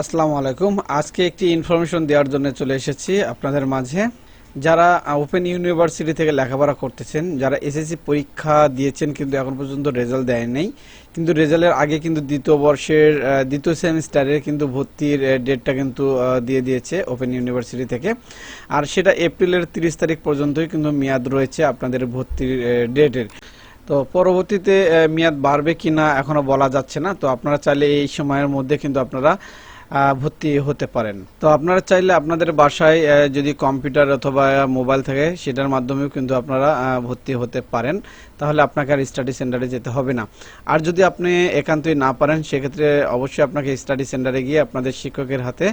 আসসালামু আলাইকুম। আজকে একটি ইনফরমেশন দেওয়ার জন্য চলে এসেছি আপনাদের মাঝে। যারা ওপেন ইউনিভার্সিটি থেকে লেখাপড়া করতেছেন, যারা এসএসসি পরীক্ষা দিয়েছেন কিন্তু এখন পর্যন্ত রেজাল্ট দেয় নাই, কিন্তু রেজাল্টের আগে কিন্তু দ্বিতীয় বর্ষের দ্বিতীয় সেমিস্টারের কিন্তু ভর্তির ডেটটা কিন্তু দিয়ে দিয়েছে ওপেন ইউনিভার্সিটি থেকে। আর সেটা এপ্রিলের তিরিশ তারিখ পর্যন্তই কিন্তু মেয়াদ রয়েছে আপনাদের ভর্তির ডেটের তো পরবর্তীতে মেয়াদ বাড়বে কিনা এখনও বলা যাচ্ছে না। তো আপনারা চাইলে এই সময়ের মধ্যে কিন্তু আপনারা ভর্তি হতে পারেন। তো আপনারা চাইলে আপনাদের বাসায় যদি কম্পিউটার অথবা মোবাইল থাকে, সেটার মাধ্যমেও কিন্তু আপনারা ভর্তি হতে পারেন। তাহলে আপনাকে আর স্টাডি সেন্টারে যেতে হবে না। আর যদি আপনি একান্তই না পারেন, সেক্ষেত্রে অবশ্যই আপনাকে স্টাডি সেন্টারে গিয়ে আপনাদের শিক্ষকের হাতে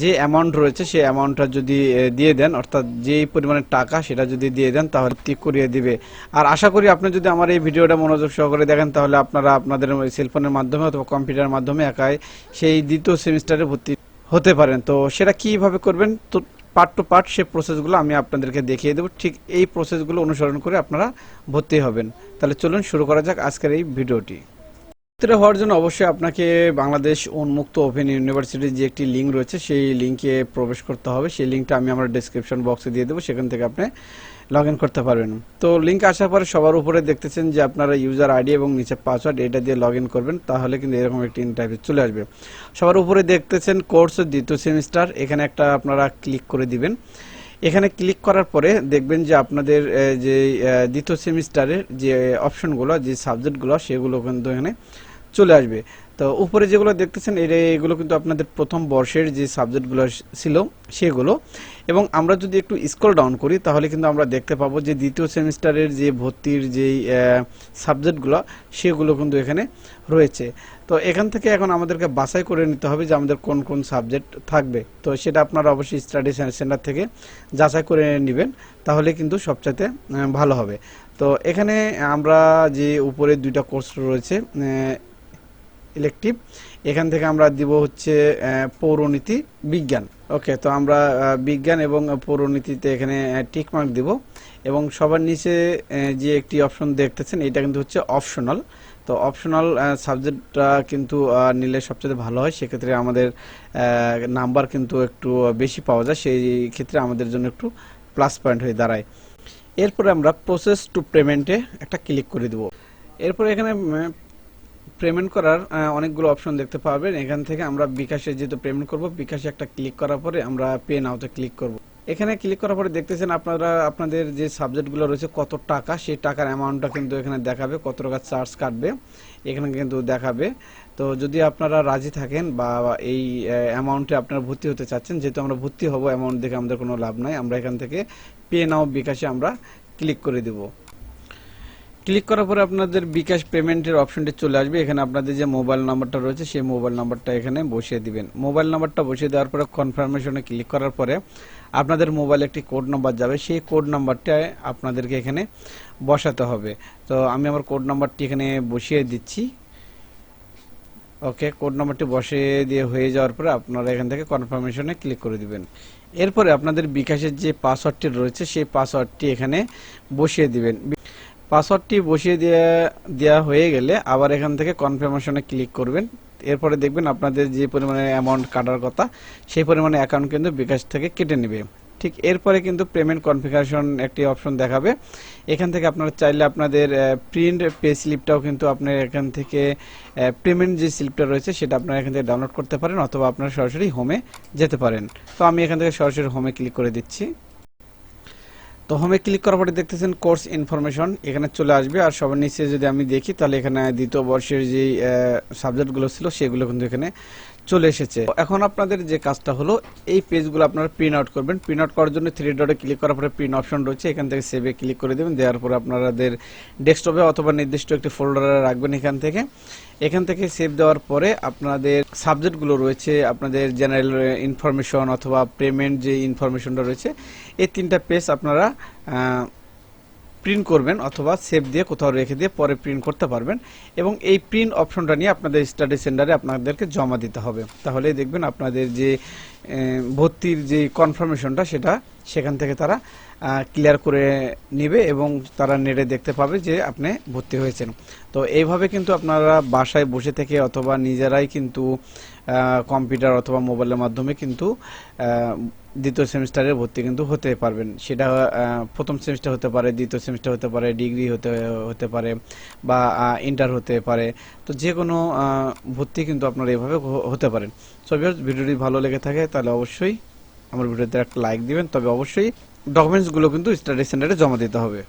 যে অ্যামাউন্ট রয়েছে সেই অ্যামাউন্টটা যদি দিয়ে দেন, অর্থাৎ যেই পরিমাণের টাকা সেটা যদি দিয়ে দেন, তাহলে ঠিক করিয়ে দিবে। আর আশা করি আপনি যদি আমার এই ভিডিওটা মনোযোগ সহকারে দেখেন, তাহলে আপনারা আপনাদের সেলফোনের মাধ্যমে অথবা কম্পিউটারের মাধ্যমে একাই সেই দ্বিতীয় সেমিস্টারে ভর্তি হতে পারেন। তো সেটা কীভাবে করবেন? তো পার্ট টু পার্ট সে প্রসেসগুলো আমি আপনাদেরকে দেখিয়ে দেবো। ঠিক এই প্রসেসগুলো অনুসরণ করে আপনারা ভর্তি হবেন। তাহলে চলুন শুরু করা যাক আজকের এই ভিডিওটি। ভর্তি হওয়ার জন্য অবশ্যই আপনাকে বাংলাদেশ উন্মুক্ত ওপেন ইউনিভার্সিটির যে একটি লিঙ্ক রয়েছে, সেই লিঙ্কে প্রবেশ করতে হবে। সেই লিঙ্কটা আমি আমার ডেসক্রিপশন বক্সে দিয়ে দেবো। সেখান থেকে আপনি লগ ইন করতে পারবেন। তো লিঙ্ক আসার পরে সবার উপরে দেখতেছেন যে আপনারা ইউজার আইডি এবং নিচে পাসওয়ার্ড এটা দিয়ে লগ ইন করবেন, তাহলে কিন্তু এরকম একটি ইন্টারভিউ চলে আসবে। সবার উপরে দেখতেছেন কোর্স দ্বিতীয় সেমিস্টার এখানে একটা আপনারা ক্লিক করে দিবেন। এখানে ক্লিক করার পরে দেখবেন যে আপনাদের যে দ্বিতীয় সেমিস্টারের যে অপশনগুলো যে সাবজেক্টগুলো সেগুলো কিন্তু এখানে চলে আসবে। তো উপরে যেগুলো দেখতেছেন এটা এগুলো কিন্তু আপনাদের প্রথম বর্ষের যে সাবজেক্টগুলো ছিল, সেগুলো। এবং আমরা যদি একটু স্ক্রল ডাউন করি, তাহলে কিন্তু আমরা দেখতে পাবো যে দ্বিতীয় সেমিস্টারের যে ভর্তির যেই সাবজেক্টগুলো, সেগুলো কিন্তু এখানে রয়েছে। তো এখান থেকে এখন আমাদেরকে বাছাই করে নিতে হবে যে আমাদের কোন কোন সাবজেক্ট থাকবে। তো সেটা আপনারা অবশ্যই স্টাডি সেন্টার থেকে যাচাই করে নেবেন, তাহলে কিন্তু সবচাইতে ভালো হবে। তো এখানে আমরা যে উপরে দুইটা কোর্স রয়েছে ইলেকটিভ এখান থেকে আমরা দিব হচ্ছে পৌরনীতি, বিজ্ঞান। ওকে তো আমরা বিজ্ঞান এবং পৌরনীতিতে এখানে টিকমার্ক দিব। এবং সবার নিচে যে একটি অপশন দেখতেছেন, এটা কিন্তু হচ্ছে অপশনাল তো অপশনাল সাবজেক্টটা কিন্তু নিলে সবচেয়ে ভালো হয়। সেক্ষেত্রে আমাদের নাম্বার কিন্তু একটু বেশি পাওয়া যায়। সেই ক্ষেত্রে আমাদের জন্য একটু প্লাস পয়েন্ট হয়ে দাঁড়ায়। এরপরে আমরা প্রসেস টু পেমেন্টে একটা ক্লিক করে দেব। এরপরে এখানে পেমেন্ট করার অনেকগুলো অপশন দেখতে পাবেন। এখান থেকে আমরা বিকাশে যেহেতু পেমেন্ট করব, বিকাশে একটা ক্লিক করার পরে আমরা পে নাওতে ক্লিক করব। এখানে ক্লিক করার পরে দেখতেছেন আপনারা, আপনাদের যে সাবজেক্টগুলো রয়েছে, কত টাকা, সেই টাকার অ্যামাউন্টটা কিন্তু এখানে দেখাবে, কত টাকা চার্জ কাটবে, এখানে কিন্তু দেখাবে। তো যদি আপনারা রাজি থাকেন বা এই অ্যামাউন্টে আপনারা ভর্তি হতে চাচ্ছেন, যেহেতু আমরা ভর্তি হব অ্যামাউন্ট দেখে আমাদের কোনো লাভ নাই, আমরা এখান থেকে পে নাও বিকাশে আমরা ক্লিক করে দেবো। ক্লিক করার পরে আপনাদের বিকাশ পেমেন্টের অপশনটি চলে আসবে। এখানে আপনাদের যে মোবাইল নাম্বারটা রয়েছে, সেই মোবাইল নাম্বারটা এখানে বসিয়ে দিবেন। মোবাইল নাম্বারটা বসিয়ে দেওয়ার পরে কনফার্মেশনে ক্লিক করার পরে আপনাদের মোবাইলে একটি কোড নাম্বার যাবে। সেই কোড নাম্বারটা আপনাদেরকে এখানে বসাতে হবে। তো আমি আমার কোড নাম্বারটি এখানে বসিয়ে দিচ্ছি। ওকে কোড নাম্বারটি বসিয়ে দিয়ে হয়ে যাওয়ার পরে আপনারা এখান থেকে কনফার্মেশনে ক্লিক করে দিবেন। এরপরে আপনাদের বিকাশের যে পাসওয়ার্ডটি রয়েছে, সেই পাসওয়ার্ডটি এখানে বসিয়ে দিবেন। পাসওয়ার্ডটি বসিয়ে দেওয়া দেওয়া হয়ে গেলে আবার এখান থেকে কনফার্মেশনে ক্লিক করবেন। এরপরে দেখবেন আপনাদের যে পরিমাণে অ্যামাউন্ট কাটার কথা, সেই পরিমাণে অ্যাকাউন্ট কিন্তু বিকাশ থেকে কেটে নেবে। ঠিক এরপরে কিন্তু পেমেন্ট কনফিগারেশন একটি অপশন দেখাবে। এখান থেকে আপনারা চাইলে আপনাদের প্রিন্ট পে স্লিপটাও কিন্তু আপনার এখান থেকে পেমেন্ট যে স্লিপটা রয়েছে সেটা আপনারা এখান থেকে ডাউনলোড করতে পারেন অথবা আপনারা সরাসরি হোমে যেতে পারেন। তো আমি এখান থেকে সরাসরি হোমে ক্লিক করে দিচ্ছি। তো হোমে ক্লিক করার পরে দেখতেছেন কোর্স ইনফরমেশন এখানে চলে আসবে। আর সবার নিচে যদি আমি দেখি, তাহলে এখানে দ্বিতীয় বর্ষের যে সাবজেক্টগুলো ছিল, সেগুলো কিন্তু এখানে চলে এসেছে। এখন আপনাদের যে কাজটা হলো, এই পেজগুলো আপনারা প্রিন্ট আউট করবেন। প্রিন্ট আউট করার জন্য থ্রি ডটে ক্লিক করার পরে প্রিন্ট অপশন রয়েছে। এখান থেকে সেভে ক্লিক করে দেবেন। দেওয়ার পরে আপনাদের ডেস্কটপে অথবা নির্দিষ্ট একটি ফোল্ডারে রাখবেন এখান থেকে। এখান থেকে সেভ দেওয়ার পরে আপনাদের সাবজেক্টগুলো রয়েছে, আপনাদের জেনারেল ইনফরমেশন অথবা পেমেন্ট যে ইনফরমেশনটা রয়েছে, এই তিনটা পেজ আপনারা প্রিন্ট করবেন অথবা সেভ দিয়ে কোথাও রেখে দিয়ে পরে প্রিন্ট করতে পারবেন এবং এই প্রিন্ট অপশনটা নিয়ে আপনাদের স্টাডি সেন্টারে আপনাদেরকে জমা দিতে হবে। তাহলে দেখবেন আপনাদের যে ভর্তির যে কনফার্মেশনটা সেটা সেখান থেকে তারা ক্লিয়ার করে নেবে এবং তারা নেটে দেখতে পাবে যে আপনি ভর্তি হয়েছেন। তো এইভাবে কিন্তু আপনারা বাসায় বসে থেকে অথবা নিজেরাই কিন্তু কম্পিউটার অথবা মোবাইলের মাধ্যমে কিন্তু দ্বিতীয় সেমিস্টারের ভর্তি কিন্তু হতে পারবেন। সেটা প্রথম সেমিস্টার হতে পারে, দ্বিতীয় সেমিস্টার হতে পারে ডিগ্রি হতে হতে পারে বা ইন্টার হতে পারে। তো যে কোনো ভর্তি কিন্তু আপনারা এভাবে হতে পারেন। সো ভিডিওটি ভালো লেগে থাকে, তাহলে অবশ্যই আমার ভিডিওতে একটা লাইক দিবেন। তবে অবশ্যই ডকুমেন্টসগুলো কিন্তু স্টাডি সেন্টারে জমা দিতে হবে।